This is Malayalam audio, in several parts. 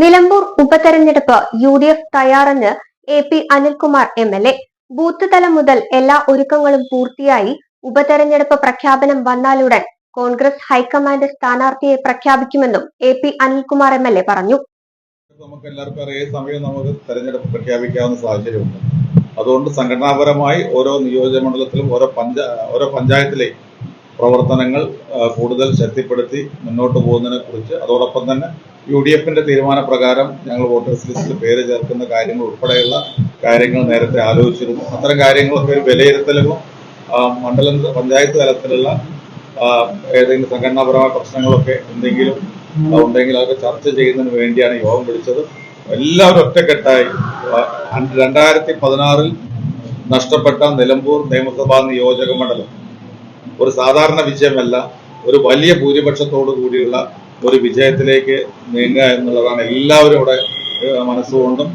Nilambur ഉപതെരഞ്ഞെടുപ്പ് U D F തയ്യാറെന്ന് A P Anilkumar M L A. Booth തലം മുതൽ എല്ലാ ഒരുക്കങ്ങളും പൂർത്തിയായി ഉപതെരഞ്ഞെടുപ്പ് പ്രഖ്യാപനം വന്നാലുടൻ കോൺഗ്രസ് ഹൈക്കമാൻഡ് സ്ഥാനാർത്ഥിയെ പ്രഖ്യാപിക്കുമെന്നും A P Anilkumar M L A പറഞ്ഞു. നമുക്ക് എല്ലാവർക്കും അറിയാം സമയം നമുക്ക് തെരഞ്ഞെടുപ്പ് പ്രഖ്യാപിക്കാവുന്ന സാഹചര്യമുണ്ട്. അതുകൊണ്ട് സംഘടനാപരമായി ഓരോ നിയോജക മണ്ഡലത്തിലും ഓരോ പഞ്ചാ ഓരോ പഞ്ചായത്തിലെയും പ്രവർത്തനങ്ങൾ കൂടുതൽ ശക്തിപ്പെടുത്തി മുന്നോട്ട് പോകുന്നതിനെ കുറിച്ച് അതോടൊപ്പം തന്നെ യു ഡി എഫിന്റെ തീരുമാനപ്രകാരം ഞങ്ങൾ വോട്ടേഴ്സ് ലിസ്റ്റിൽ പേര് ചേർക്കുന്ന കാര്യങ്ങൾ ഉൾപ്പെടെയുള്ള കാര്യങ്ങൾ നേരത്തെ ആലോചിച്ചിരുന്നു. അത്തരം കാര്യങ്ങളൊക്കെ ഒരു വിലയിരുത്തലും മണ്ഡലം പഞ്ചായത്ത് തലത്തിലുള്ള ഏതെങ്കിലും സംഘടനാപരമായ പ്രശ്നങ്ങളൊക്കെ എന്തെങ്കിലും ഉണ്ടെങ്കിൽ അതൊക്കെ ചർച്ച ചെയ്യുന്നതിന് വേണ്ടിയാണ് യോഗം വിളിച്ചത്. എല്ലാവരും ഒറ്റക്കെട്ടായി. രണ്ടായിരത്തി പതിനാറിൽ നഷ്ടപ്പെട്ട നിലമ്പൂർ നിയമസഭാ നിയോജക മണ്ഡലം. ഒരു സാധാരണ വിജയമല്ല ഒരു വലിയ ഭൂരിപക്ഷത്തോടു കൂടിയുള്ള ഒരു വിജയത്തിലേക്ക് നീങ്ങുക എന്നുള്ളതാണ് എല്ലാവരും ഇവിടെ മനസ്സുകൊണ്ടും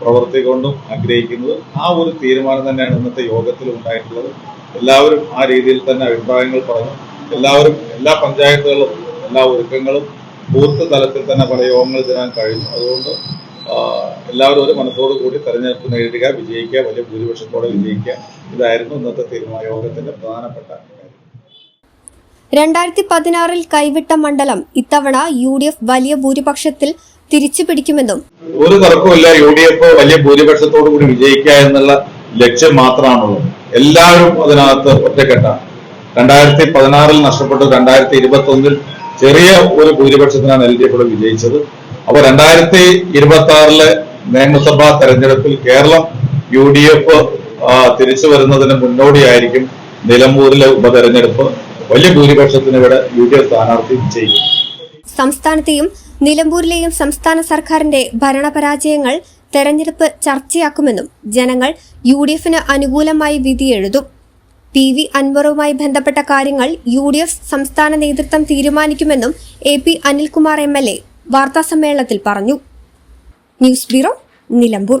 പ്രവൃത്തി കൊണ്ടും ആഗ്രഹിക്കുന്നത്. ആ ഒരു തീരുമാനം തന്നെയാണ് ഇന്നത്തെ യോഗത്തിൽ ഉണ്ടായിട്ടുള്ളത്. എല്ലാവരും ആ രീതിയിൽ തന്നെ അഭിപ്രായങ്ങൾ പറഞ്ഞു. എല്ലാവരും എല്ലാ പഞ്ചായത്തുകളും എല്ലാ ഒരുക്കങ്ങളും ബൂത്ത് തലത്തിൽ തന്നെ പല യോഗങ്ങൾ തരാൻ കഴിഞ്ഞു. അതുകൊണ്ട് എല്ലാവരും ഒരു മനസ്സോടു കൂടി തെരഞ്ഞെടുപ്പ് നേരിടുക വിജയിക്കുക വലിയ ഭൂരിപക്ഷത്തോടെ വിജയിക്കുക. ഇതായിരുന്നു ഇന്നത്തെ തീരുമാന യോഗത്തിന്റെ പ്രധാനപ്പെട്ട രണ്ടായിരത്തി പതിനാറിൽ കൈവിട്ട മണ്ഡലം ഇത്തവണ യു ഡി എഫ് വലിയ ഭൂരിപക്ഷത്തിൽ തിരിച്ചു പിടിക്കുമെന്നും ഒരു തർക്കമില്ല യു ഡി എഫ് വലിയ ഭൂരിപക്ഷത്തോടു കൂടി വിജയിക്കുക എന്നുള്ള ലക്ഷ്യം മാത്രമാണുള്ളത്. എല്ലാവരും അതിനകത്ത് ഒറ്റക്കെട്ടാണ്. രണ്ടായിരത്തി പതിനാറിൽ നഷ്ടപ്പെട്ടു രണ്ടായിരത്തി ഇരുപത്തി ഒന്നിൽ ചെറിയ ഒരു ഭൂരിപക്ഷത്തിനാണ് എൽ ഡി എഫ് വിജയിച്ചത്. അപ്പൊ രണ്ടായിരത്തി ഇരുപത്തി ആറിലെ നിയമസഭാ തെരഞ്ഞെടുപ്പിൽ കേരളം യു ഡി എഫ് തിരിച്ചു വരുന്നതിന് മുന്നോടിയായിരിക്കും നിലമ്പൂരിലെ ഉപതെരഞ്ഞെടുപ്പ്. വലിയ ഭൂരിപക്ഷത്തിന് ഇവിടെ യു ഡി എഫ് സ്ഥാനാർത്ഥി വിജയിക്കും സംസ്ഥാനത്തെയും നിലമ്പൂരിലെയും സംസ്ഥാന സർക്കാരിന്റെ ഭരണപരാജയങ്ങൾ തെരഞ്ഞെടുപ്പ് ചർച്ചയാക്കുമെന്നും ജനങ്ങൾ യു ഡി എഫിന് അനുകൂലമായി വിധിയെഴുതും പി വി അൻവറുമായി ബന്ധപ്പെട്ട കാര്യങ്ങൾ യു ഡി എഫ് സംസ്ഥാന നേതൃത്വം തീരുമാനിക്കുമെന്നും A P Anilkumar M L A വാർത്താസമ്മേളനത്തിൽ പറഞ്ഞു. News bureau Nilambur.